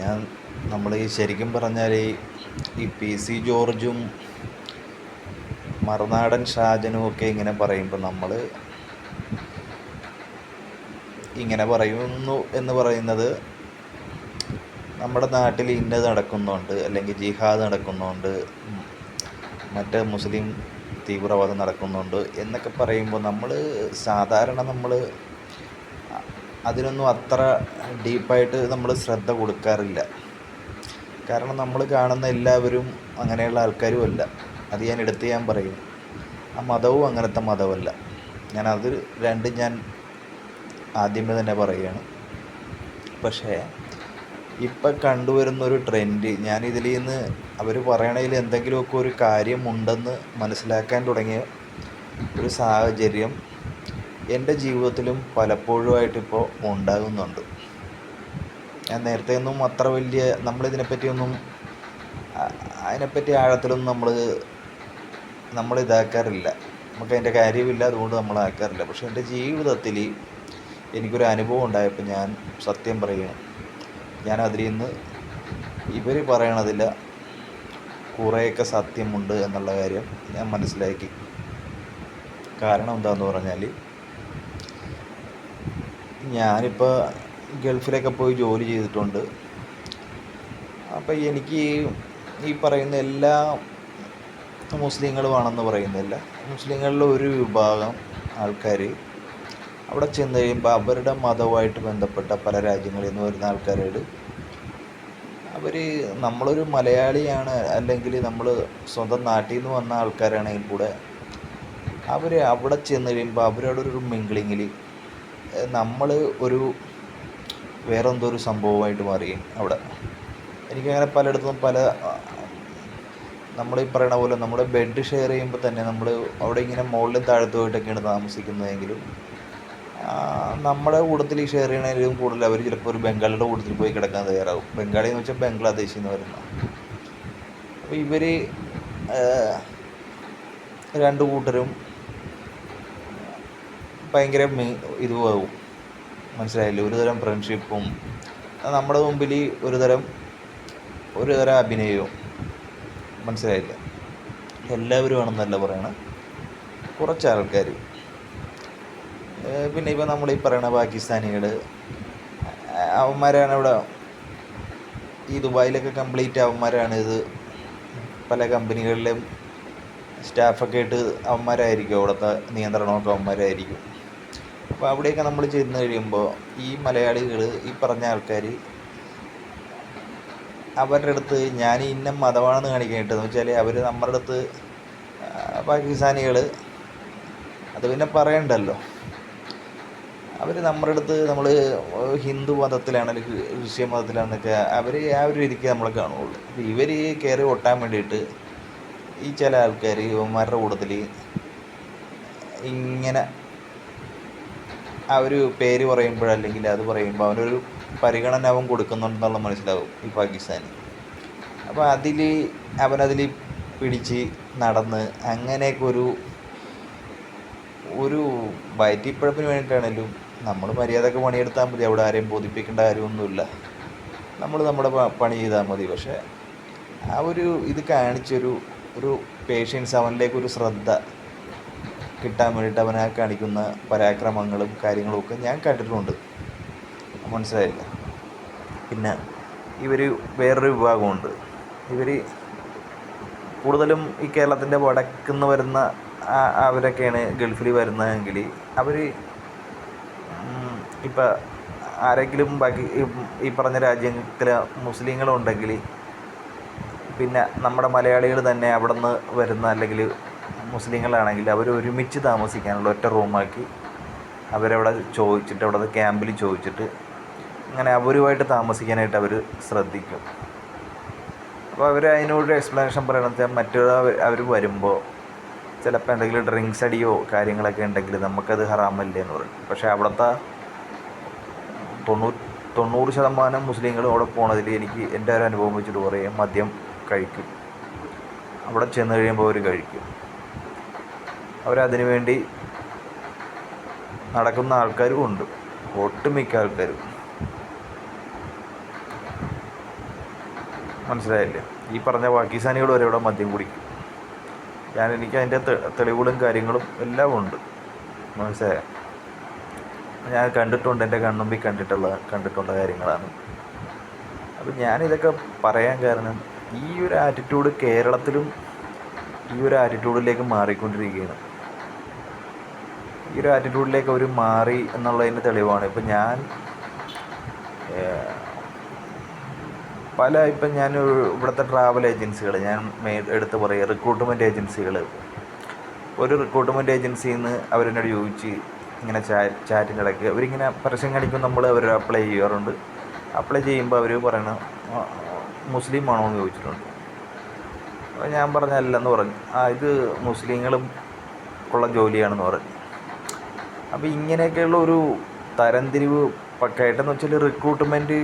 ഞാൻ നമ്മൾ ഈ ശരിക്കും പറഞ്ഞാൽ ഈ പി സി ജോർജും മറുനാടൻ ഷാജനും ഒക്കെ ഇങ്ങനെ പറയുമ്പോൾ നമ്മൾ ഇങ്ങനെ പറയുന്നു എന്ന് പറയുന്നത് നമ്മുടെ നാട്ടിൽ ഇന്നത് നടക്കുന്നുണ്ട് അല്ലെങ്കിൽ ജിഹാദ് നടക്കുന്നുണ്ട് മറ്റ് മുസ്ലിം തീവ്രവാദം നടക്കുന്നുണ്ട് എന്നൊക്കെ പറയുമ്പോൾ നമ്മൾ സാധാരണ നമ്മൾ അതിനൊന്നും അത്ര ഡീപ്പായിട്ട് നമ്മൾ ശ്രദ്ധ കൊടുക്കാറില്ല. കാരണം നമ്മൾ കാണുന്ന എല്ലാവരും അങ്ങനെയുള്ള ആൾക്കാരും അല്ല. അത് ഞാൻ എടുത്ത് ഞാൻ പറയും. ആ മതവും അങ്ങനത്തെ മതമല്ല. ഞാൻ അത് രണ്ടും ഞാൻ ആദ്യമേ തന്നെ പറയുകയാണ്. പക്ഷേ ഇപ്പം കണ്ടുവരുന്ന ഒരു ട്രെൻഡ് ഞാൻ ഇതിൽ നിന്ന് അവർ പറയണതിൽ എന്തെങ്കിലുമൊക്കെ ഒരു കാര്യമുണ്ടെന്ന് മനസ്സിലാക്കാൻ തുടങ്ങിയ ഒരു സാഹചര്യം എന്റെ ജീവിതത്തിലും പലപ്പോഴുമായിട്ടിപ്പോൾ ഉണ്ടാകുന്നുണ്ട്. ഞാൻ നേരത്തെ ഒന്നും അത്ര വലിയ നമ്മളിതിനെപ്പറ്റിയൊന്നും അതിനെപ്പറ്റി ആഴത്തിലൊന്നും നമ്മൾ നമ്മൾ ഇതാക്കാറില്ല. നമുക്ക് അതിന്റെ കാര്യമില്ല അതുകൊണ്ട് നമ്മൾ ആക്കാറില്ല. പക്ഷേ എന്റെ ജീവിതത്തിൽ എനിക്കൊരു അനുഭവം ഉണ്ടായപ്പോൾ ഞാൻ സത്യം പറയുകയാണ്. ഞാൻ അതിൽ നിന്ന് ഇവർ പറയണതിൽ കുറേയൊക്കെ സത്യമുണ്ട് എന്നുള്ള കാര്യം ഞാൻ മനസ്സിലാക്കി. കാരണം എന്താണെന്ന് പറഞ്ഞാൽ ഞാനിപ്പോൾ ഗൾഫിലൊക്കെ പോയി ജോലി ചെയ്തിട്ടുണ്ട്. അപ്പോൾ എനിക്ക് ഈ പറയുന്ന എല്ലാ മുസ്ലിങ്ങളുമാണെന്ന് പറയുന്നില്ല. മുസ്ലിങ്ങളിലെ ഒരു വിഭാഗം ആൾക്കാർ അവിടെ ചെന്ന് കഴിയുമ്പോൾ അവരുടെ മതവുമായിട്ട് ബന്ധപ്പെട്ട പല രാജ്യങ്ങളിൽ നിന്ന് വരുന്ന ആൾക്കാരോട് അവർ നമ്മളൊരു മലയാളിയാണ് അല്ലെങ്കിൽ നമ്മൾ സ്വന്തം നാട്ടിൽ നിന്ന് വന്ന ആൾക്കാരാണെങ്കിൽ കൂടെ അവർ അവിടെ ചെന്ന് കഴിയുമ്പോൾ അവരോടൊരു മിങ്കിളിങ്ങിൽ നമ്മൾ ഒരു വേറെന്തോ ഒരു സംഭവമായിട്ട് മാറി അവിടെ. എനിക്കങ്ങനെ പലയിടത്തും പല നമ്മൾ ഈ പറയണ പോലെ നമ്മുടെ ബെഡ് ഷെയർ ചെയ്യുമ്പോൾ തന്നെ നമ്മൾ അവിടെ ഇങ്ങനെ മുകളിലും താഴത്തുമായിട്ടൊക്കെയാണ് താമസിക്കുന്നതെങ്കിലും നമ്മുടെ കൂട്ടത്തിൽ ഈ ഷെയർ ചെയ്യണതിലും കൂടുതൽ അവർ ചിലപ്പോൾ ഒരു ബംഗാളിയുടെ കൂട്ടത്തിൽ പോയി കിടക്കാൻ തയ്യാറാവും. ബംഗാളി എന്ന് വെച്ചാൽ ബംഗ്ലാദേശിൽ നിന്ന് വരുന്ന അപ്പോൾ ഇവർ രണ്ട് കൂട്ടരും ഭയങ്കര ഇതുമാകും മനസ്സിലായില്ലേ? ഒരു തരം ഫ്രണ്ട്ഷിപ്പും നമ്മുടെ മുമ്പിൽ ഒരു തരം ഒരു തരം അഭിനയവും. മനസ്സിലായില്ല? എല്ലാവരും ആണെന്നല്ല പറയണം. കുറച്ച് ആൾക്കാർ പിന്നെ ഇപ്പോൾ നമ്മൾ ഈ പറയണ പാകിസ്ഥാനികൾ അവന്മാരാണ് ഇവിടെ ഈ ദുബായിലൊക്കെ കംപ്ലീറ്റ് അവന്മാരാണ് ഇത്. പല കമ്പനികളിലും സ്റ്റാഫൊക്കെ ആയിട്ട് അവന്മാരായിരിക്കും. അവിടുത്തെ നിയന്ത്രണമൊക്കെ അവന്മാരായിരിക്കും. അപ്പോൾ അവിടെയൊക്കെ നമ്മൾ ചെന്ന് കഴിയുമ്പോൾ ഈ മലയാളികൾ ഈ പറഞ്ഞ ആൾക്കാർ അവരുടെ അടുത്ത് ഞാൻ ഇന്ന മതമാണെന്ന് കാണിക്കാനായിട്ട് എന്ന് വെച്ചാൽ അവർ നമ്മുടെ അടുത്ത് പാകിസ്ഥാനികൾ അത് പിന്നെ പറയണ്ടല്ലോ. അവർ നമ്മുടെ അടുത്ത് നമ്മൾ ഹിന്ദു മതത്തിലാണ് ക്രിസ്ത്യൻ മതത്തിലാണെന്നൊക്കെ അവർ ആ ഒരു രീതിക്ക് നമ്മളെ കാണുകയുള്ളൂ ഇവർ കയറി ഒട്ടാൻ വേണ്ടിയിട്ട് ഈ ചില ആൾക്കാർ ഇവന്മാരുടെ കൂട്ടത്തിൽ ഇങ്ങനെ ആ ഒരു പേര് പറയുമ്പോൾ അല്ലെങ്കിൽ അത് പറയുമ്പോൾ അവനൊരു പരിഗണന അവൻ കൊടുക്കുന്നുണ്ടെന്നുള്ള മനസ്സിലാവും ഈ പാകിസ്ഥാന്. അപ്പോൾ അതിൽ അവനതിൽ പിടിച്ച് നടന്ന് അങ്ങനെയൊക്കെ ഒരു ഒരു വയറ്റിപ്പഴപ്പിന് വേണ്ടിയിട്ടാണെങ്കിലും നമ്മൾ മര്യാദയ്ക്ക് പണിയെടുത്താൽ മതി. അവിടെ ആരെയും ബോധിപ്പിക്കേണ്ട കാര്യമൊന്നുമില്ല. നമ്മൾ നമ്മുടെ പണി ചെയ്താൽ മതി. പക്ഷേ ആ ഒരു ഇത് കാണിച്ചൊരു ഒരു പേഷ്യൻസ് അവനിലേക്കൊരു ശ്രദ്ധ കിട്ടാൻ വേണ്ടിയിട്ട് അവനെ കാണിക്കുന്ന പരാക്രമങ്ങളും കാര്യങ്ങളും ഒക്കെ ഞാൻ കണ്ടിട്ടുണ്ട് മനസ്സിലായില്ല? പിന്നെ ഇവർ വേറൊരു വിഭാഗമുണ്ട്. ഇവർ കൂടുതലും ഈ കേരളത്തിന്റെ വടക്കുന്ന് വരുന്ന അവരൊക്കെയാണ് ഗൾഫിൽ വരുന്നതെങ്കിൽ അവർ ഇപ്പം ആരെങ്കിലും ബാക്കി ഈ പറഞ്ഞ രാജ്യത്തിലെ മുസ്ലിങ്ങളുണ്ടെങ്കിൽ പിന്നെ നമ്മുടെ മലയാളികൾ തന്നെ അവിടെ നിന്ന് വരുന്ന അല്ലെങ്കിൽ മുസ്ലിങ്ങളാണെങ്കിൽ അവർ ഒരുമിച്ച് താമസിക്കാനുള്ള ഒറ്റ റൂമാക്കി അവരവിടെ ചോദിച്ചിട്ട് അവിടെ ക്യാമ്പിൽ ചോദിച്ചിട്ട് അങ്ങനെ അവരുമായിട്ട് താമസിക്കാനായിട്ട് അവർ ശ്രദ്ധിക്കും. അപ്പോൾ അവർ അതിനോട് എക്സ്പ്ലനേഷൻ പറയണത് മറ്റൊരു അവർ വരുമ്പോൾ ചിലപ്പോൾ എന്തെങ്കിലും ഡ്രിങ്ക്സ് അടിയോ കാര്യങ്ങളൊക്കെ ഉണ്ടെങ്കിൽ നമുക്കത് ഹറാമല്ലേ എന്ന് പറയും. പക്ഷേ അവിടുത്തെ തൊണ്ണൂറ് തൊണ്ണൂറ് ശതമാനം മുസ്ലിങ്ങളും അവിടെ പോണതിൽ എനിക്ക് എന്റെ ഒരു അനുഭവം വെച്ചിട്ട് പറയും മദ്യം കഴിക്കും. അവിടെ ചെന്ന് കഴിയുമ്പോൾ അവർ കഴിക്കും. അവരതിനു വേണ്ടി നടക്കുന്ന ആൾക്കാരും ഉണ്ട്. ഒട്ടുമിക്ക ആൾക്കാരും. മനസ്സിലായില്ലേ? ഈ പറഞ്ഞ പാകിസ്ഥാനികൾ വരെ ഇവിടെ മദ്യം കുടിക്കും. ഞാൻ എനിക്ക് അതിന്റെ തെളിവുകളും കാര്യങ്ങളും എല്ലാം ഉണ്ട്. മനസ്സിലായ? ഞാൻ കണ്ടിട്ടുണ്ട് എന്റെ കണ്ണുമ്പിൽ കണ്ടിട്ടുള്ള കണ്ടിട്ടുള്ള കാര്യങ്ങളാണ്. അപ്പം ഞാനിതൊക്കെ പറയാൻ കാരണം ഈ ഒരു ആറ്റിറ്റ്യൂഡ് കേരളത്തിലും ഈ ഒരു ആറ്റിറ്റ്യൂഡിലേക്ക് മാറിക്കൊണ്ടിരിക്കുകയാണ്. ഈ ഒരു ആറ്റിറ്റ്യൂഡിലേക്ക് അവർ മാറി എന്നുള്ളതിന്റെ തെളിവാണ്. ഇപ്പം ഞാൻ പല ഇപ്പം ഞാൻ ഇവിടുത്തെ ട്രാവൽ ഏജൻസികൾ ഞാൻ മേ എടുത്ത് പറയുക റിക്രൂട്ട്മെന്റ് ഏജൻസികൾ ഒരു റിക്രൂട്ട്മെന്റ് ഏജൻസിയിൽ നിന്ന് അവരെന്നോട് ചോദിച്ച് ഇങ്ങനെ ചാ ചാറ്റിന്റെ ഇടയ്ക്ക് അവരിങ്ങനെ പരസ്യം കാണിക്കും നമ്മൾ അവർ അപ്ലൈ ചെയ്യാറുണ്ട്. അപ്ലൈ ചെയ്യുമ്പോൾ അവർ പറയണ മുസ്ലിം ആണോ എന്ന് ചോദിച്ചിട്ടുണ്ട്. അപ്പോൾ ഞാൻ പറഞ്ഞ അല്ലെന്ന് പറഞ്ഞു. ആ ഇത് മുസ്ലിങ്ങളും ഉള്ള ജോലിയാണെന്ന് പറഞ്ഞു. അപ്പോൾ ഇങ്ങനെയൊക്കെയുള്ള ഒരു തരംതിരിവ് പക്കായിട്ടെന്ന് വെച്ചാൽ റിക്രൂട്ട്മെന്റ്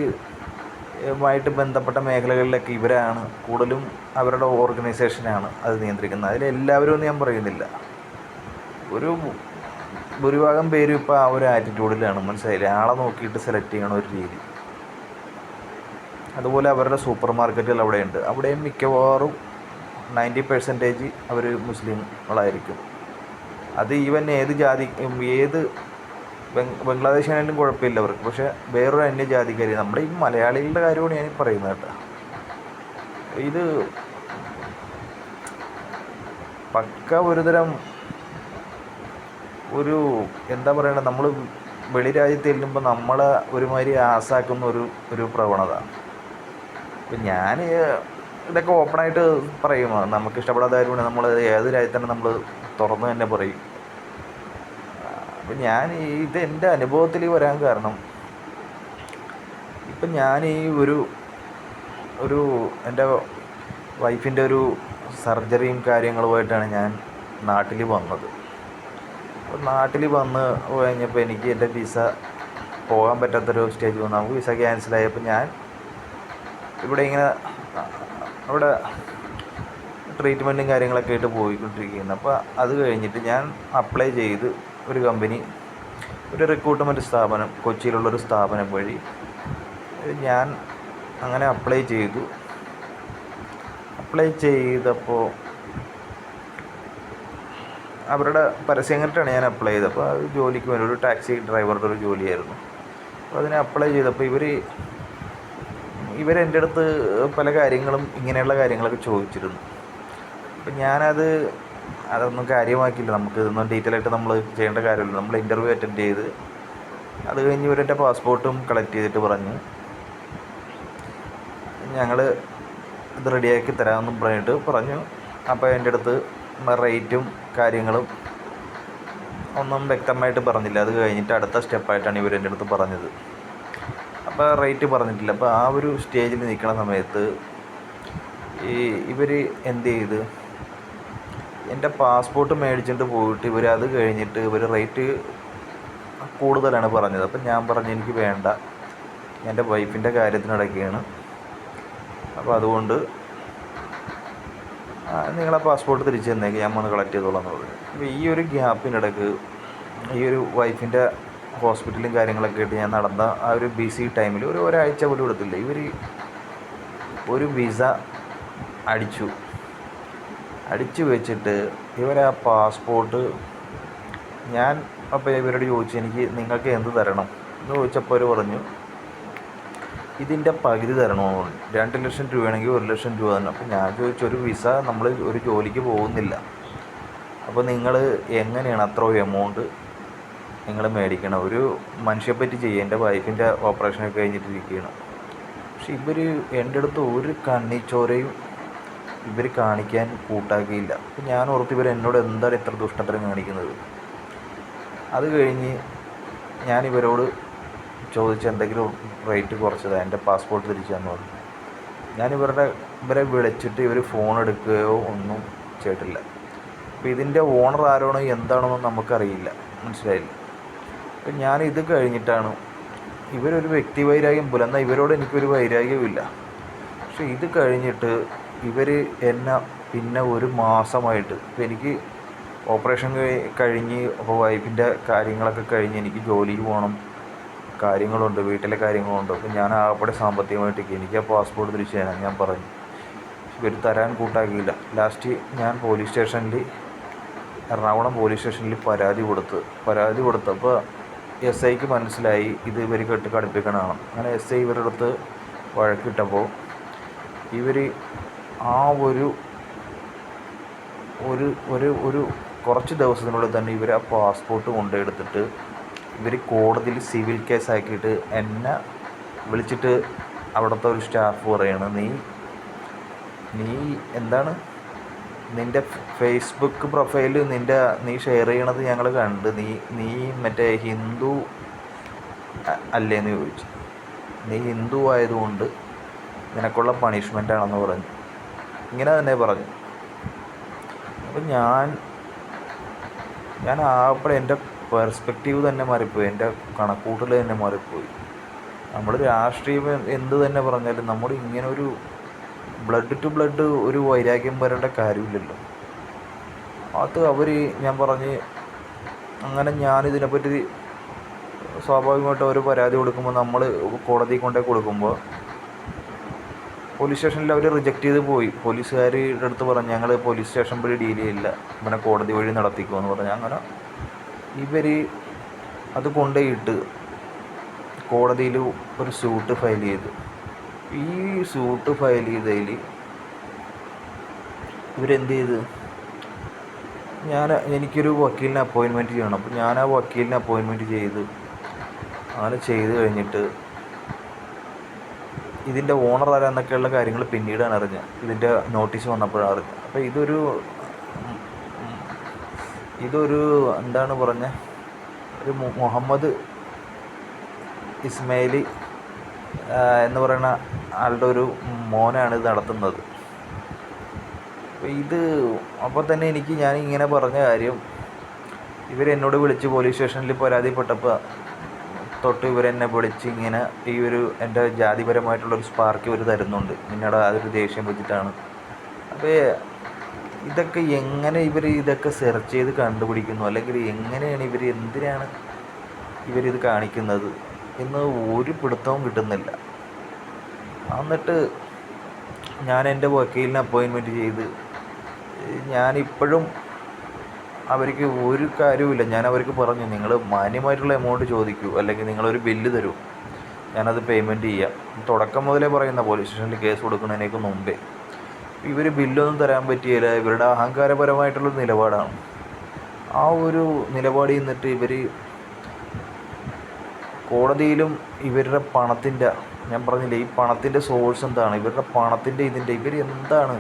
ആയിട്ട് ബന്ധപ്പെട്ട മേഖലകളിലൊക്കെ ഇവരാണ്. കൂടുതലും അവരുടെ ഓർഗനൈസേഷനാണ് അത് നിയന്ത്രിക്കുന്നത്. അതിലെല്ലാവരും എന്ന് ഞാൻ പറയുന്നില്ല. ഒരു ഭൂരിഭാഗം പേരും ഇപ്പോൾ ആ ഒരു ആറ്റിറ്റ്യൂഡിലാണ് മനസ്സിലായി ആളെ നോക്കിയിട്ട് സെലക്ട് ചെയ്യണ ഒരു രീതി. അതുപോലെ അവരുടെ സൂപ്പർ മാർക്കറ്റുകൾ അവിടെയുണ്ട്. അവിടെയും മിക്കവാറും നയന്റി പെർസെന്റേജ് അവർ മുസ്ലിങ്ങളായിരിക്കും. അത് ഈവൻ ഏത് ജാതി ഏത് ബംഗ്ലാദേശിനായാലും കുഴപ്പമില്ല അവർക്ക്. പക്ഷേ വേറൊരു അന്യജാതിക്കാർ നമ്മുടെ ഈ മലയാളികളുടെ കാര്യമാണ് ഞാൻ പറയുന്നത് കേട്ടോ. ഇത് പക്ക ഒരുതരം ഒരു എന്താ പറയണ നമ്മൾ വെളി രാജ്യത്ത് ചെല്ലുമ്പോൾ നമ്മളെ ഒരുമാതിരി ആസാക്കുന്ന ഒരു ഒരു പ്രവണത. ഇപ്പം ഞാൻ ഇതൊക്കെ ഓപ്പണായിട്ട് പറയും നമുക്ക് ഇഷ്ടപ്പെടാത്ത കാര്യമാണ് നമ്മൾ ഏത് രാജ്യത്തന്നെ നമ്മൾ തുറന്നു തന്നെ പറയും. അപ്പം ഞാൻ ഇത് എന്റെ അനുഭവത്തിൽ വരാൻ കാരണം ഇപ്പം ഞാൻ ഈ ഒരു ഒരു എന്റെ വൈഫിന്റെ ഒരു സർജറിയും കാര്യങ്ങളുമായിട്ടാണ് ഞാൻ നാട്ടിൽ വന്നത്. അപ്പോൾ നാട്ടിൽ വന്ന് കഴിഞ്ഞപ്പോൾ എനിക്ക് എന്റെ വിസ പോകാൻ പറ്റാത്തൊരു സ്റ്റേജ് വന്നു. നമുക്ക് വിസ ക്യാൻസലായപ്പോൾ ഞാൻ ഇവിടെ ഇങ്ങനെ അവിടെ ട്രീറ്റ്മെന്റും കാര്യങ്ങളൊക്കെ ആയിട്ട് പോയിക്കൊണ്ടിരിക്കുന്നു അപ്പോൾ അത് കഴിഞ്ഞിട്ട് ഞാൻ അപ്ലൈ ചെയ്ത് ഒരു കമ്പനി ഒരു റിക്രൂട്ട്മെന്റ് സ്ഥാപനം കൊച്ചിയിലുള്ളൊരു സ്ഥാപനം വഴി ഞാൻ അങ്ങനെ അപ്ലൈ ചെയ്തു. അപ്ലൈ ചെയ്തപ്പോൾ അവരുടെ പരസ്യം കണ്ടിട്ടാണ് ഞാൻ അപ്ലൈ ചെയ്തത്. അപ്പോൾ അത് ജോലിക്ക് വേണ്ടി ഒരു ടാക്സി ഡ്രൈവറുടെ ഒരു ജോലിയായിരുന്നു. അപ്പോൾ അതിനെ അപ്ലൈ ചെയ്തപ്പോൾ ഇവർ ഇവരെന്റെ അടുത്ത് പല കാര്യങ്ങളും ഇങ്ങനെയുള്ള കാര്യങ്ങളൊക്കെ ചോദിച്ചിരുന്നു. അപ്പം ഞാനത് അതൊന്നും കാര്യമാക്കില്ല നമുക്ക് ഇതൊന്നും ഡീറ്റെയിൽ ആയിട്ട് നമ്മൾ ചെയ്യേണ്ട കാര്യമില്ല. നമ്മൾ ഇന്റർവ്യൂ അറ്റൻഡ് ചെയ്ത് അത് കഴിഞ്ഞ് ഇവരെന്റെ പാസ്പോർട്ടും കളക്ട് ചെയ്തിട്ട് പറഞ്ഞു. ഞങ്ങൾ ഇത് റെഡിയാക്കി തരാമെന്ന് പറഞ്ഞിട്ട് പറഞ്ഞു. അപ്പോൾ എന്റെ അടുത്ത് റേറ്റും കാര്യങ്ങളും ഒന്നും വ്യക്തമായിട്ട് പറഞ്ഞില്ല. അത് കഴിഞ്ഞിട്ട് അടുത്ത സ്റ്റെപ്പായിട്ടാണ് ഇവർ എന്റെ അടുത്ത് പറഞ്ഞത്. അപ്പോൾ റേറ്റ് പറഞ്ഞിട്ടില്ല. അപ്പോൾ ആ ഒരു സ്റ്റേജിൽ നിൽക്കുന്ന സമയത്ത് ഈ ഇവർ എന്ത് ചെയ്ത്? എന്റെ പാസ്പോർട്ട് മേടിച്ചിട്ട് പോയിട്ട് ഇവർ അത് കഴിഞ്ഞിട്ട് ഇവർ റേറ്റ് കൂടുതലാണ് പറഞ്ഞത്. അപ്പം ഞാൻ പറഞ്ഞു എനിക്ക് വേണ്ട. എന്റെ വൈഫിന്റെ കാര്യത്തിനിടയ്ക്കാണ് അപ്പോൾ അതുകൊണ്ട് നിങ്ങളെ പാസ്പോർട്ട് തിരിച്ചു തന്നേക്ക്. ഞാൻ വന്ന് കളക്ട് ചെയ്തോളാം പറഞ്ഞു. അപ്പോൾ ഈ ഒരു ഗ്യാപ്പിനിടക്ക് ഈ ഒരു വൈഫിന്റെ ഹോസ്പിറ്റലും കാര്യങ്ങളൊക്കെ ആയിട്ട് ഞാൻ നടന്ന ആ ഒരു ബിസി ടൈമിൽ ഒരു ഒരാഴ്ച പോലും എടുത്തില്ല. ഇവർ ഒരു വിസ അടിച്ചു. അടിച്ചു വെച്ചിട്ട് ഇവരെ ആ പാസ്പോർട്ട് ഞാൻ അപ്പോൾ ഇവരോട് ചോദിച്ചു എനിക്ക് നിങ്ങൾക്ക് എന്ത് തരണം? എന്ന് ചോദിച്ചപ്പോൾ അവർ പറഞ്ഞു ഇതിന്റെ പകുതി തരണമെന്ന് പറഞ്ഞു. രണ്ട് ലക്ഷം രൂപയാണെങ്കിൽ ഒരു ലക്ഷം രൂപ തന്നെ അപ്പോൾ ഞാൻ ചോദിച്ചു ഒരു വിസ നമ്മൾ ഒരു ജോലിക്ക് പോകുന്നില്ല. അപ്പോൾ നിങ്ങൾ എങ്ങനെയാണ് അത്ര എമൗണ്ട് നിങ്ങൾ മേടിക്കണം? ഒരു മനുഷ്യപ്പറ്റി ചെയ്യുക എന്റെ വൈഫിന്റെ ഓപ്പറേഷനൊക്കെ കഴിഞ്ഞിട്ടിരിക്കുകയാണ്. പക്ഷെ ഇവർ എന്റെ അടുത്ത് ഒരു കണ്ണിച്ചോരയും ഇവർ കാണിക്കാൻ കൂട്ടാക്കിയില്ല. അപ്പം ഞാൻ ഓർത്ത് ഇവർ എന്നോട് എന്താണ് ഇത്ര ദുഷ്ടത്തരം കാണിക്കുന്നത്? അത് കഴിഞ്ഞ് ഞാൻ ഇവരോട് ചോദിച്ച് എന്തെങ്കിലും റേറ്റ് കുറച്ചതാണ് എന്റെ പാസ്പോർട്ട് തിരിച്ചു തന്നു പറഞ്ഞു. ഞാൻ ഇവരുടെ ഇവരെ വിളിച്ചിട്ട് ഇവർ ഫോൺ എടുക്കുകയോ ഒന്നും ചെയ്തിട്ടില്ല. അപ്പോൾ ഇതിന്റെ ഓണർ ആരാണോ എന്താണെന്ന് നമുക്കറിയില്ല. മനസ്സിലായില്ല? അപ്പം ഞാൻ ഇത് കഴിഞ്ഞിട്ടാണ് ഇവരൊരു വ്യക്തി വൈരാഗ്യം പോലെ എന്നാൽ ഇവരോട് എനിക്കൊരു വൈരാഗ്യവും ഇല്ല പക്ഷേ ഇത് കഴിഞ്ഞിട്ട് ഇവർ എന്നെ പിന്നെ ഒരു മാസമായിട്ട് ഇപ്പം എനിക്ക് ഓപ്പറേഷൻ കഴി- കഴിഞ്ഞ് അപ്പോൾ വൈഫിന്റെ കാര്യങ്ങളൊക്കെ കഴിഞ്ഞ് എനിക്ക് ജോലിക്ക് പോകണം കാര്യങ്ങളുണ്ട് വീട്ടിലെ കാര്യങ്ങളുണ്ട്. അപ്പം ഞാൻ ആകപ്പെടെ സാമ്പത്തികമായിട്ട് എനിക്ക് ആ പാസ്പോർട്ട് തിരിച്ചു തരാൻ ഞാൻ പറഞ്ഞു. ഇവർ തരാൻ കൂട്ടാക്കിയില്ല. ലാസ്റ്റ് ഞാൻ പോലീസ് സ്റ്റേഷനിൽ എറണാകുളം പോലീസ് സ്റ്റേഷനിൽ പരാതി കൊടുത്ത് പരാതി കൊടുത്തപ്പോൾ എസ് ഐക്ക് മനസ്സിലായി ഇത് ഇവർ കെട്ട് കടുപ്പിക്കണമാണ് അങ്ങനെ എസ് ഐ ഇവരുടെ അടുത്ത് വഴക്കിട്ടപ്പോൾ ഇവർ ആ ഒരു ഒരു ഒരു ഒരു കുറച്ച് ദിവസത്തിനുള്ളിൽ തന്നെ ഇവർ ആ പാസ്പോർട്ട് കൊണ്ടെടുത്തിട്ട് ഇവർ കോടതിയിൽ സിവിൽ കേസ് ആക്കിയിട്ട് എന്നെ വിളിച്ചിട്ട് അവിടുത്തെ ഒരു സ്റ്റാഫ് പറയാണ് നീ നീ എന്താണ്? നിന്റെ ഫേസ്ബുക്ക് പ്രൊഫൈൽ നിന്റെ നീ ഷെയർ ചെയ്യണത് ഞങ്ങൾ കണ്ട് നീ നീ മറ്റേ ഹിന്ദു അല്ലേന്ന് ചോദിച്ചു. നീ ഹിന്ദു ആയതുകൊണ്ട് നിനക്കുള്ള പണിഷ്മെന്റ് ആണെന്ന് പറഞ്ഞു. ഇങ്ങനെ തന്നെ പറഞ്ഞു. അപ്പം ഞാൻ ഞാൻ ആപ്പോഴും എന്റെ പെർസ്പെക്റ്റീവ് തന്നെ മാറിപ്പോയി. എന്റെ കണക്കൂട്ടൽ തന്നെ മാറിപ്പോയി. നമ്മൾ രാഷ്ട്രീയം എന്ത് തന്നെ പറഞ്ഞാലും നമ്മൾ ഇങ്ങനെ ഒരു ബ്ലഡ് ടു ബ്ലഡ് ഒരു വൈരാഗ്യം വരേണ്ട കാര്യമില്ലല്ലോ. അത് അവർ ഞാൻ പറഞ്ഞ് അങ്ങനെ ഞാനിതിനെപ്പറ്റി സ്വാഭാവികമായിട്ട് അവർ പരാതി കൊടുക്കുമ്പോൾ നമ്മൾ കോടതി കൊണ്ടേ കൊടുക്കുമ്പോൾ പോലീസ് സ്റ്റേഷനിൽ അവർ റിജക്റ്റ് ചെയ്ത് പോയി. പോലീസുകാരുടെ അടുത്ത് പറഞ്ഞു ഞങ്ങൾ പോലീസ് സ്റ്റേഷൻ വഴി ഡീൽ ചെയ്യില്ല. ഇവനെ കോടതി വഴി നടത്തിക്കുമെന്ന് പറഞ്ഞു. അങ്ങനെ ഇവർ അത് കൊണ്ടുപോയിട്ട് കോടതിയിൽ ഒരു സ്യൂട്ട് ഫയൽ ചെയ്തു. ഈ സ്യൂട്ട് ഫയൽ ചെയ്തതിൽ ഇവരെന്ത് ചെയ്ത്? ഞാൻ എനിക്കൊരു വക്കീലിനെ അപ്പോയിൻമെന്റ് ചെയ്യണം. അപ്പോൾ ഞാൻ ആ വക്കീലിനെ അപ്പോയിൻമെന്റ് ചെയ്ത് അങ്ങനെ ചെയ്ത് കഴിഞ്ഞിട്ട് ഇതിന്റെ ഓണർ ആരാന്നൊക്കെയുള്ള കാര്യങ്ങൾ പിന്നീടാണ് അറിഞ്ഞത്. ഇതിന്റെ നോട്ടീസ് വന്നപ്പോഴാണ് അറിഞ്ഞത്. അപ്പോൾ ഇതൊരു ഇതൊരു എന്താണ് പറഞ്ഞ? ഒരു മുഹമ്മദ് ഇസ്മയിലി എന്ന് പറയുന്ന ആളുടെ ഒരു മോനാണ് ഇത് നടത്തുന്നത്. അപ്പോൾ ഇത് അപ്പോൾ തന്നെ എനിക്ക് ഞാൻ ഇങ്ങനെ പറഞ്ഞ കാര്യം ഇവരെന്നോട് വിളിച്ച് പോലീസ് സ്റ്റേഷനിൽ പരാതിപ്പെട്ടപ്പോൾ തൊട്ട് ഇവരെന്നെ വിളിച്ച് ഇങ്ങനെ ഈ ഒരു എന്റെ ജാതിപരമായിട്ടുള്ളൊരു സ്പാർക്ക് ഇവർ തരുന്നുണ്ട്. നിന്നോട് അതൊരു ദേഷ്യം വെച്ചിട്ടാണ് അപ്പോൾ ഇതൊക്കെ എങ്ങനെ ഇവർ ഇതൊക്കെ സെർച്ച് ചെയ്ത് കണ്ടുപിടിക്കുന്നു? അല്ലെങ്കിൽ എങ്ങനെയാണ് ഇവർ എന്തിനാണ് ഇവരിത് കാണിക്കുന്നത്? എന്ന് ഒരു പിടുത്തവും കിട്ടുന്നില്ല. എന്നിട്ട് ഞാൻ എന്റെ വക്കീലിന് അപ്പോയിൻമെന്റ് ചെയ്ത് ഞാനിപ്പോഴും അവർക്ക് ഒരു കാര്യവുമില്ല. ഞാൻ അവർക്ക് പറഞ്ഞു നിങ്ങൾ മാന്യമായിട്ടുള്ള എമൗണ്ട് ചോദിക്കൂ അല്ലെങ്കിൽ നിങ്ങളൊരു ബില്ല് തരൂ. ഞാനത് പേയ്മെന്റ് ചെയ്യാം. തുടക്കം മുതലേ പറയുന്ന പോലീസ് സ്റ്റേഷനിൽ കേസ് കൊടുക്കുന്നതിനേക്ക് മുമ്പേ ഇവർ ബില്ലൊന്നും തരാൻ പറ്റിയില്ല. ഇവരുടെ അഹങ്കാരപരമായിട്ടുള്ളൊരു നിലപാടാണ്. ആ ഒരു നിലപാടിൽ നിന്നിട്ട് ഇവർ കോടതിയിലും ഇവരുടെ പണത്തിന്റെ ഞാൻ പറഞ്ഞില്ലേ ഈ പണത്തിന്റെ സോഴ്സ് എന്താണ്? ഇവരുടെ പണത്തിന്റെ ഇതിന്റെ ഇവർ എന്താണ്?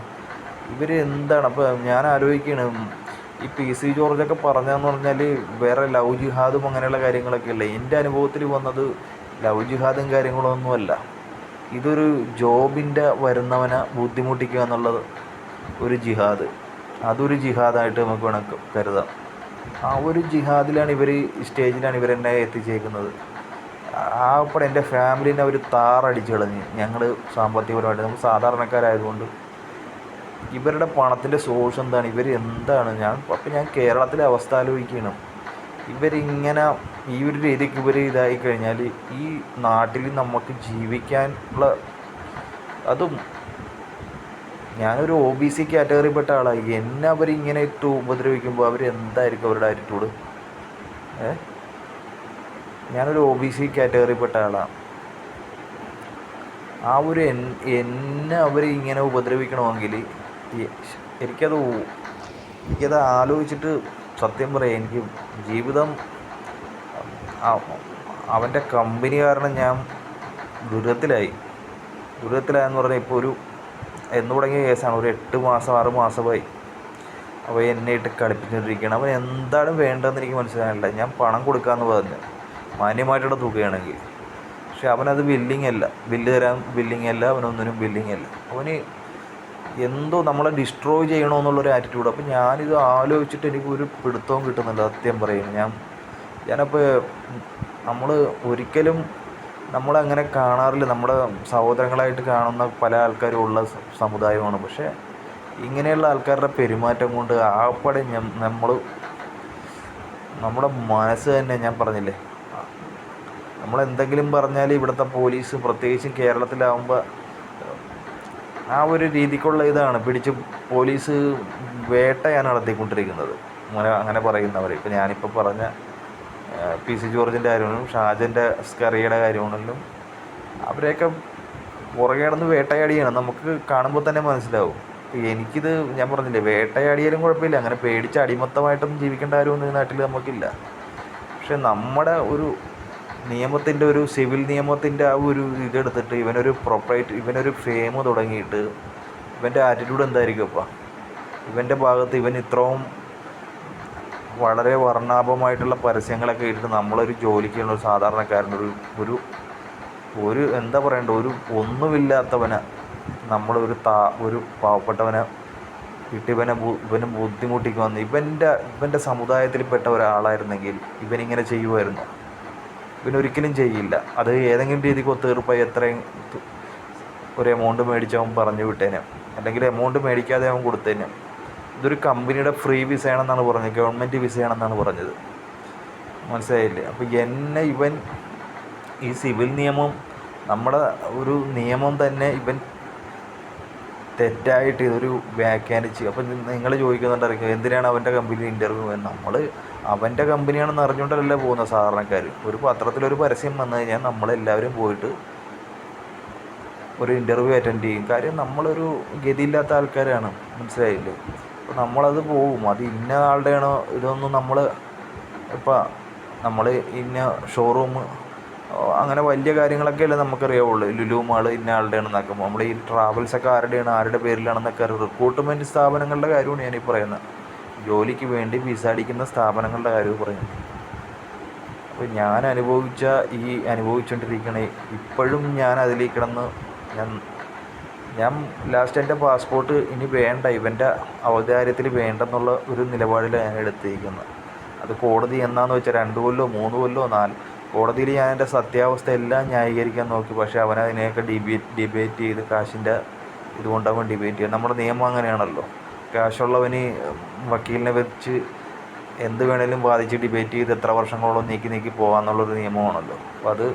എന്താണ്? അപ്പോൾ ഞാൻ ആലോചിക്കുകയാണ് ഈ പി സി ജോർജൊക്കെ പറഞ്ഞതെന്ന് പറഞ്ഞാൽ വേറെ ലവ് ജിഹാദും അങ്ങനെയുള്ള കാര്യങ്ങളൊക്കെ അല്ലേ? എന്റെ അനുഭവത്തിൽ വന്നത് ലവ് ജിഹാദും കാര്യങ്ങളൊന്നുമല്ല ഇതൊരു ജോബിന്റെ വരുന്നവനെ ബുദ്ധിമുട്ടിക്കുക എന്നുള്ളത് ഒരു ജിഹാദ്. അതൊരു ജിഹാദായിട്ട് നമുക്ക് വേണം കരുതാം. ആ ഒരു ജിഹാദിലാണ് ഇവർ സ്റ്റേജിലാണ് ഇവരെന്നെ എത്തിച്ചേക്കുന്നത്. ആ അപ്പോൾ എന്റെ ഫാമിലിനെ അവർ താറടിച്ച് കളഞ്ഞ് ഞങ്ങൾ സാമ്പത്തികപരമായിട്ട്. നമ്മൾ സാധാരണക്കാരായതുകൊണ്ട് ഇവരുടെ പണത്തിന്റെ സോഴ്സ് എന്താണ്? ഇവർ എന്താണ്? ഞാൻ അപ്പം ഞാൻ കേരളത്തിലെ അവസ്ഥ ആലോചിക്കണം ഇവരിങ്ങനെ ഈ ഒരു രീതിക്ക് ഇവർ ഇതായി കഴിഞ്ഞാൽ ഈ നാട്ടിൽ നമുക്ക് ജീവിക്കാനുള്ള അതും ഞാനൊരു ഒ ബി സി കാറ്റഗറിപ്പെട്ട ആളായി. എന്നെ അവരിങ്ങനെ ഇട്ട് ഉപദ്രവിക്കുമ്പോൾ അവരെന്തായിരിക്കും അവരുടെ ആറ്റിറ്റ്യൂഡ് ഏ? ഞാനൊരു ഒ ബി സി കാറ്റഗറിപ്പെട്ട ആളാണ് ആ ഒരു എന്നെ അവർ ഇങ്ങനെ ഉപദ്രവിക്കണമെങ്കിൽ എനിക്കത് എനിക്കത് ആലോചിച്ചിട്ട് സത്യം പറയാം എനിക്ക് ജീവിതം അവന്റെ കമ്പനി കാരണം ഞാൻ ദുരിതത്തിലായി. ദുരിതത്തിലായെന്ന് പറഞ്ഞാൽ ഇപ്പോൾ ഒരു എന്ന് തുടങ്ങിയ കേസാണ്. ഒരു എട്ട് മാസം ആറ് മാസമായി അവ എന്നെ ഇട്ട് കളിപ്പിച്ചുകൊണ്ടിരിക്കുകയാണ്. അവൻ എന്താണ് വേണ്ടതെന്ന് എനിക്ക് മനസ്സിലായില്ല. ഞാൻ പണം കൊടുക്കാമെന്ന് പറഞ്ഞു മാന്യമായിട്ടുള്ള തുകയാണെങ്കിൽ. പക്ഷെ അവനത് ബില്ലിംഗ് അല്ല. ബില്ല് തരാൻ ബില്ലിംഗ് അല്ല അവനൊന്നിനും ബില്ലിംഗ് അല്ല. അവന് എന്തോ നമ്മളെ ഡിസ്ട്രോയ് ചെയ്യണമെന്നുള്ളൊരു ആറ്റിറ്റ്യൂഡ് അപ്പോൾ ഞാനിത് ആലോചിച്ചിട്ട് എനിക്ക് ഒരു പിടുത്തവും കിട്ടുന്നില്ല സത്യം പറയുന്നു. ഞാൻ ഞാനപ്പോൾ നമ്മൾ ഒരിക്കലും നമ്മളങ്ങനെ കാണാറില്ല. നമ്മുടെ സഹോദരങ്ങളായിട്ട് കാണുന്ന പല ആൾക്കാരും ഉള്ള സമുദായമാണ്. പക്ഷേ ഇങ്ങനെയുള്ള ആൾക്കാരുടെ പെരുമാറ്റം കൊണ്ട് ആപ്പടെ നമ്മൾ നമ്മുടെ മനസ്സ് തന്നെ ഞാൻ പറഞ്ഞില്ലേ നമ്മളെന്തെങ്കിലും പറഞ്ഞാൽ ഇവിടുത്തെ പോലീസ് പ്രത്യേകിച്ചും കേരളത്തിലാവുമ്പോൾ ആ ഒരു രീതിക്കുള്ള ഇതാണ്. പിടിച്ച് പോലീസ് വേട്ടയാണ് നടത്തിക്കൊണ്ടിരിക്കുന്നത്. അങ്ങനെ അങ്ങനെ പറയുന്നവർ ഇപ്പം ഞാനിപ്പോൾ പറഞ്ഞ പി സി ജോർജിന്റെ കാര്യമാണെങ്കിലും ഷാജന്റെ സ്കറിയുടെ കാര്യമാണെങ്കിലും അവരെയൊക്കെ പുറകെ കിടന്ന് വേട്ടയാടിയാണ്. നമുക്ക് കാണുമ്പോൾ തന്നെ മനസ്സിലാവും. എനിക്കിത് ഞാൻ പറഞ്ഞില്ലേ വേട്ടയാടിയാലും കുഴപ്പമില്ല. അങ്ങനെ പേടിച്ച് അടിമത്തമായിട്ടൊന്നും ജീവിക്കേണ്ട കാര്യമൊന്നും ഈ നാട്ടിൽ നമുക്കില്ല പക്ഷെ നമ്മുടെ ഒരു നിയമത്തിന്റെ ഒരു സിവിൽ നിയമത്തിന്റെ ആ ഒരു ഇതെടുത്തിട്ട് ഇവനൊരു പ്രൊപ്പറേറ്റ് ഇവനൊരു ഫെയിം തുടങ്ങിയിട്ട് ഇവന്റെ ആറ്റിറ്റ്യൂഡ് എന്തായിരിക്കും അപ്പം ഇവന്റെ ഭാഗത്ത് ഇവൻ ഇത്രയും വളരെ വർണാഭമായിട്ടുള്ള പരസ്യങ്ങളൊക്കെ ഇട്ടിട്ട് നമ്മളൊരു ജോലിക്ക് ചെയ്യുന്ന ഒരു സാധാരണക്കാരനൊരു ഒരു ഒരു എന്താ പറയണ്ട ഒരു ഒന്നുമില്ലാത്തവനെ നമ്മളൊരു താ ഒരു പാവപ്പെട്ടവനെ ഇട്ട് ഇവനെ ബു- ഇവനെ ബുദ്ധിമുട്ടിക്കുമെന്ന് ഇവന്റെ ഇവന്റെ സമുദായത്തിൽപ്പെട്ട ഒരാളായിരുന്നെങ്കിൽ ഇവനിങ്ങനെ ചെയ്യുമായിരുന്നു ഇവനൊരിക്കലും ചെയ്യില്ല. അത് ഏതെങ്കിലും രീതിക്ക് ഒത്തുതീർപ്പായി എത്രയും ഒരു എമൗണ്ട് മേടിച്ചവൻ പറഞ്ഞു വിട്ടേനെ. അല്ലെങ്കിൽ എമൗണ്ട് മേടിക്കാതെ അവൻ കൊടുത്തേനെ. ഇതൊരു കമ്പനിയുടെ ഫ്രീ വിസയാണെന്നാണ് പറഞ്ഞത്. ഗവൺമെന്റ് വിസയാണെന്നാണ് പറഞ്ഞത്. മനസ്സിലായില്ലേ? അപ്പോൾ എന്നെ ഇവൻ ഈ സിവിൽ നിയമം നമ്മുടെ ഒരു നിയമം തന്നെ ഇവൻ തെറ്റായിട്ട് ഇതൊരു വ്യാഖ്യാനിച്ച്. അപ്പം നിങ്ങൾ ചോദിക്കുന്നുണ്ടായിരിക്കും എന്തിനാണ് അവന്റെ കമ്പനി ഇന്റർവ്യൂ നമ്മൾ അവന്റെ കമ്പനിയാണെന്ന് അറിഞ്ഞുകൊണ്ടല്ലേ പോകുന്നത് സാധാരണക്കാർ ഒരു പത്രത്തിലൊരു പരസ്യം വന്നു കഴിഞ്ഞാൽ നമ്മളെല്ലാവരും പോയിട്ട് ഒരു ഇന്റർവ്യൂ അറ്റൻഡ് ചെയ്യും. കാര്യം നമ്മളൊരു ഗതിയില്ലാത്ത ആൾക്കാരാണ്. മനസ്സിലായില്ലേ? അപ്പോൾ നമ്മളത് പോകും അത് ഇന്ന ആളുടെയാണോ ഇതൊന്നും നമ്മൾ ഇപ്പം നമ്മൾ ഇന്ന ഷോറൂം അങ്ങനെ വലിയ കാര്യങ്ങളൊക്കെ അല്ലേ നമുക്കറിയാവുള്ളൂ. ലുലു മാൾ ഇന്ന ആളുടെയാണെന്നൊക്കെ. നമ്മൾ ഈ ട്രാവൽസൊക്കെ ആരുടെയാണ് ആരുടെ പേരിലാണെന്നൊക്കെ റിക്രൂട്ട്മെന്റ് സ്ഥാപനങ്ങളുടെ കാര്യമാണ് ഞാനീ പറയുന്നത്. ജോലിക്ക് വേണ്ടി വിസ അടിക്കുന്ന സ്ഥാപനങ്ങളുടെ കാര്യവും പറയുന്നത്. അപ്പോൾ ഞാൻ അനുഭവിച്ച ഈ അനുഭവിച്ചുകൊണ്ടിരിക്കണ ഇപ്പോഴും ഞാൻ അതിലേക്ക് കിടന്ന് ഞാൻ ഞാൻ ലാസ്റ്റ് എന്റെ പാസ്പോർട്ട് ഇനി വേണ്ട ഇവന്റെ ഔദാര്യത്തിൽ വേണ്ടെന്നുള്ള ഒരു നിലപാടിലാണ് ഞാൻ എടുത്തിരിക്കുന്നത്. അത് കോടതി എന്നാന്ന് വെച്ചാൽ രണ്ട് കൊല്ലോ മൂന്ന് കൊല്ലോ നാല് കോടതിയിൽ ഞാൻ എന്റെ സത്യാവസ്ഥ എല്ലാം ന്യായീകരിക്കാൻ നോക്കി. പക്ഷേ അവൻ അതിനെയൊക്കെ ഡിബേറ്റ് ഡിബേറ്റ് ചെയ്ത് കാശിന്റെ ഇതുകൊണ്ട് അവൻ ഡിബേറ്റ് ചെയ്യും നമ്മുടെ നിയമം അങ്ങനെയാണല്ലോ. കാശുള്ളവന് വക്കീലിനെ വെച്ച് എന്ത് വേണേലും ബാധിച്ച് ഡിബേറ്റ് ചെയ്ത് എത്ര വർഷങ്ങളോളം നീക്കി നീക്കി പോകാമെന്നുള്ളൊരു നിയമമാണല്ലോ. അപ്പോൾ അത്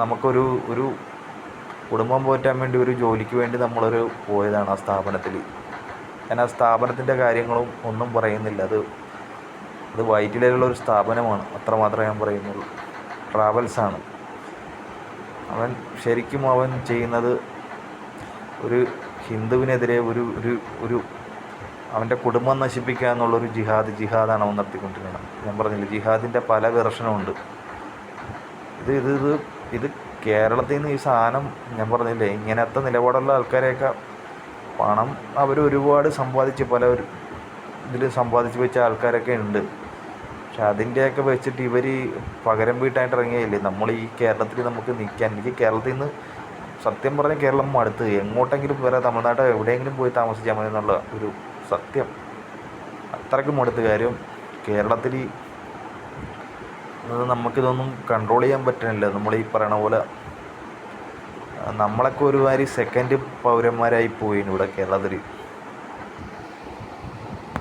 നമുക്കൊരു ഒരു കുടുംബം പോറ്റാൻ വേണ്ടി ഒരു ജോലിക്ക് വേണ്ടി നമ്മളൊരു പോയതാണ് ആ സ്ഥാപനത്തിൽ. ഞാൻ ആ സ്ഥാപനത്തിന്റെ കാര്യങ്ങളും ഒന്നും പറയുന്നില്ല. അത് അത് വൈറ്റിലയിലുള്ള ഒരു സ്ഥാപനമാണ് അത്ര മാത്രമേ ഞാൻ പറയുന്നുള്ളൂ. ട്രാവൽസാണ് അവൻ ശരിക്കും അവൻ ചെയ്യുന്നത് ഒരു ഹിന്ദുവിനെതിരെ ഒരു ഒരു ഒരു അവന്റെ കുടുംബം നശിപ്പിക്കുക എന്നുള്ളൊരു ജിഹാദ് ജിഹാദാണ് അവൻ നടത്തിക്കൊണ്ടിരിക്കുന്നത് ഞാൻ പറഞ്ഞില്ല ജിഹാദിന്റെ പല വെർഷനുമുണ്ട് ഇത് ഇത് ഇത് ഇത് കേരളത്തിൽ നിന്ന് ഈ സാധനം ഞാൻ പറഞ്ഞില്ലേ ഇങ്ങനത്തെ നിലപാടുള്ള ആൾക്കാരെയൊക്കെ പണം അവർ ഒരുപാട് സമ്പാദിച്ച് പല ഇതിൽ സമ്പാദിച്ച് വെച്ച ആൾക്കാരൊക്കെ ഉണ്ട്. പക്ഷെ അതിന്റെയൊക്കെ വെച്ചിട്ട് ഇവർ പകരം വീട്ടായിട്ട് ഇറങ്ങിയല്ലേ നമ്മൾ ഈ കേരളത്തിൽ നമുക്ക് നിൽക്കാൻ എനിക്ക് കേരളത്തിൽ നിന്ന് സത്യം പറഞ്ഞാൽ കേരളം അടുത്ത് എങ്ങോട്ടെങ്കിലും വേറെ തമിഴ്നാട്ടോ എവിടെയെങ്കിലും പോയി താമസിച്ചാൽ മതി എന്നുള്ള ഒരു സത്യം. അത്രയ്ക്കും അടുത്ത് കാര്യം കേരളത്തിൽ നമുക്കിതൊന്നും കൺട്രോൾ ചെയ്യാൻ പറ്റണില്ല. നമ്മൾ ഈ പറയണ പോലെ നമ്മളൊക്കെ ഒരുമാതിരി സെക്കൻഡ് പൗരന്മാരായി പോയിന് ഇവിടെ കേരളത്തിൽ